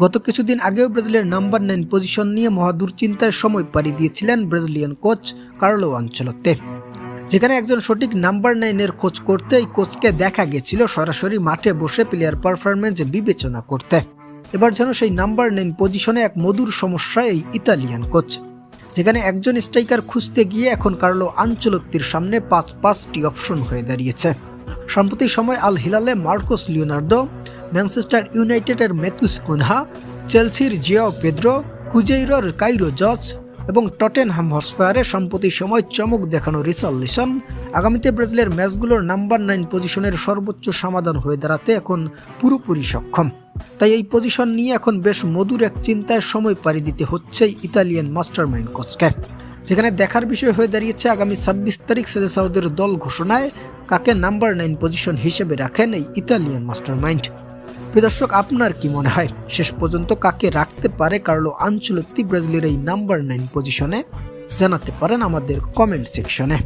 গত কিছুদিন আগেও ব্রাজিলের নাম্বার নাইন পজিশন নিয়ে মহা দুশ্চিন্তায় সময় পাড়ি দিয়েছিলেন ব্রাজিলিয়ান কোচ কার্লো আঞ্চলতে যেখানে একজন সঠিক নাম্বার নাইনের খোঁজ করতে এই কোচকে দেখা গেছিল সরাসরি মাঠে বসে প্লেয়ার পারফরমেন্স বিবেচনা করতে। এবার যেন সেই নাম্বার নাইন পজিশনে এক মধুর সমস্যা এই ইতালিয়ান কোচ। যেখানে একজন স্ট্রাইকার খুঁজতে গিয়ে এখন কার্লো আঞ্চলত্তির সামনে পাঁচ পাঁচটি অপশন হয়ে দাঁড়িয়েছে। সম্প্রতি সময় আল হিলালে মার্কোস লিওনার্দো, ম্যানচেস্টার ইউনাইটেডের মেতুস কুনহা, চেলসির জিয়াও পেদ্রো, কুজেইরর কাইরো জজ এবং টটেনহাম হসফায়ারে সম্প্রতি সময় চমক দেখানো রিসাল্লিসন আগামীতে ব্রাজিলের ম্যাচগুলোর নাম্বার নাইন পজিশনের সর্বোচ্চ সমাধান হয়ে দাঁড়াতে এখন পুরোপুরি সক্ষম। তাই এই পজিশন নিয়ে এখন বেশ মধুর এক চিন্তায় সময় পাড়ি দিতে হচ্ছে ইতালিয়ান মাস্টারমাইন্ড কোচকে। যেখানে দেখার বিষয় হয়ে দাঁড়িয়েছে আগামী ছাব্বিশ তারিখ সেলেসাউদের দল ঘোষণায় কাকে নাম্বার নাইন পজিশন হিসেবে রাখেন এই ইতালিয়ান মাস্টার মাইন্ড দর্শক, আপনার কি মনে হয়? শেষ পর্যন্ত কাকে রাখতে পারে কার্লো আঞ্চলিক ব্রাজিলের এই নাম্বার নাইন পজিশনে জানাতে পারেন আমাদের কমেন্ট সেকশনে